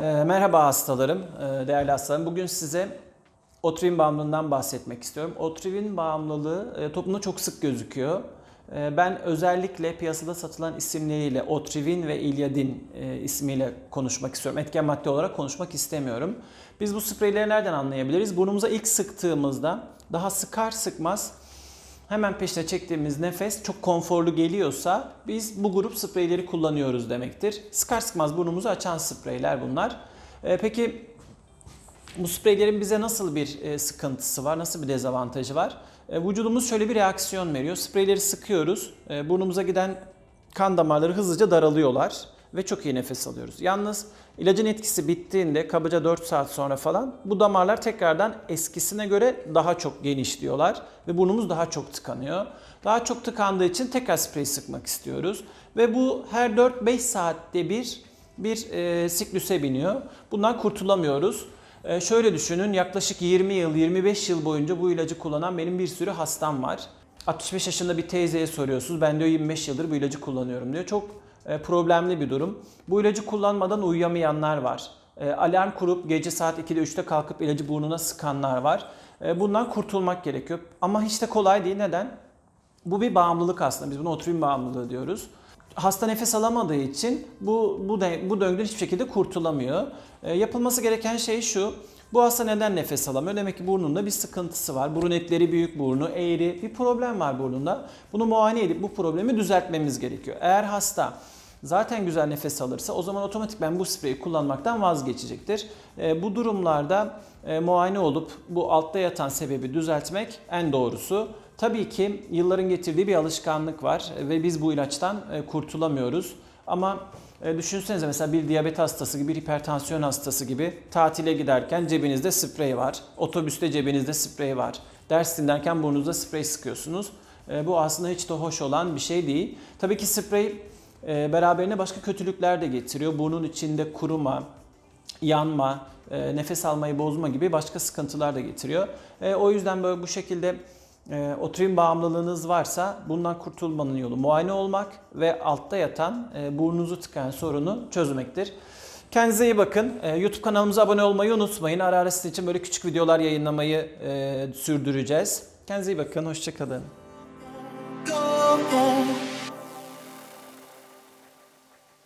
Ee, Merhaba hastalarım, ee, değerli hastalarım. Bugün size otrivin bağımlılığından bahsetmek istiyorum. Otrivin bağımlılığı e, toplumda çok sık gözüküyor. Ee, Ben özellikle piyasada satılan isimleriyle Otrivin ve İlyadin e, ismiyle konuşmak istiyorum. Etken madde olarak konuşmak istemiyorum. Biz bu spreyleri nereden anlayabiliriz? Burnumuza ilk sıktığımızda daha sıkar sıkmaz hemen peşine çektiğimiz nefes çok konforlu geliyorsa biz bu grup spreyleri kullanıyoruz demektir. Sıkar sıkmaz burnumuzu açan spreyler bunlar. Ee, peki bu spreylerin bize nasıl bir e, sıkıntısı var, nasıl bir dezavantajı var? E, vücudumuz şöyle bir reaksiyon veriyor. Spreyleri sıkıyoruz, e, burnumuza giden kan damarları hızlıca daralıyorlar ve çok iyi nefes alıyoruz. Yalnız ilacın etkisi bittiğinde kabaca 4 saat sonra falan bu damarlar tekrardan eskisine göre daha çok genişliyorlar ve burnumuz daha çok tıkanıyor. Daha çok tıkandığı için tekrar sprey sıkmak istiyoruz ve bu her 4-5 saatte bir bir e, siklüse biniyor. Bundan kurtulamıyoruz. E, şöyle düşünün yaklaşık 20 yıl, 25 yıl boyunca bu ilacı kullanan benim bir sürü hastam var. 65 yaşında bir teyzeye soruyorsunuz. Ben diyor 25 yıldır bu ilacı kullanıyorum diyor. Çok problemli bir durum. Bu ilacı kullanmadan uyuyamayanlar var. E, alarm kurup gece saat 2'de 3'te kalkıp ilacı burnuna sıkanlar var. E, bundan kurtulmak gerekiyor. Ama hiç de kolay değil. Neden? Bu bir bağımlılık aslında. Biz buna oturum bağımlılığı diyoruz. Hasta nefes alamadığı için bu bu bu döngüden hiçbir şekilde kurtulamıyor. E, yapılması gereken şey şu. Bu hasta neden nefes alamıyor? Demek ki burnunda bir sıkıntısı var. Burun etleri büyük, burnu eğri, bir problem var burnunda. Bunu muayene edip bu problemi düzeltmemiz gerekiyor. Eğer hasta zaten güzel nefes alırsa o zaman otomatikman bu spreyi kullanmaktan vazgeçecektir. E, bu durumlarda e, muayene olup bu altta yatan sebebi düzeltmek en doğrusu. Tabii ki yılların getirdiği bir alışkanlık var ve biz bu ilaçtan e, kurtulamıyoruz. Ama e, düşünsenize mesela bir diyabet hastası gibi, bir hipertansiyon hastası gibi tatile giderken cebinizde sprey var. Otobüste cebinizde sprey var. Ders dinlerken burnunuzda sprey sıkıyorsunuz. E, Bu aslında hiç de hoş olan bir şey değil. Tabii ki sprey e, beraberine başka kötülükler de getiriyor. Burnun içinde kuruma, yanma, e, nefes almayı bozma gibi başka sıkıntılar da getiriyor. O yüzden böyle bu şekilde e, oturum bağımlılığınız varsa bundan kurtulmanın yolu muayene olmak ve altta yatan e, burnunuzu tıkayan sorunu çözmektir. Kendinize iyi bakın. E, YouTube kanalımıza abone olmayı unutmayın. Ara ara sizin için böyle küçük videolar yayınlamayı e, sürdüreceğiz. Kendinize iyi bakın. Hoşçakalın. go home.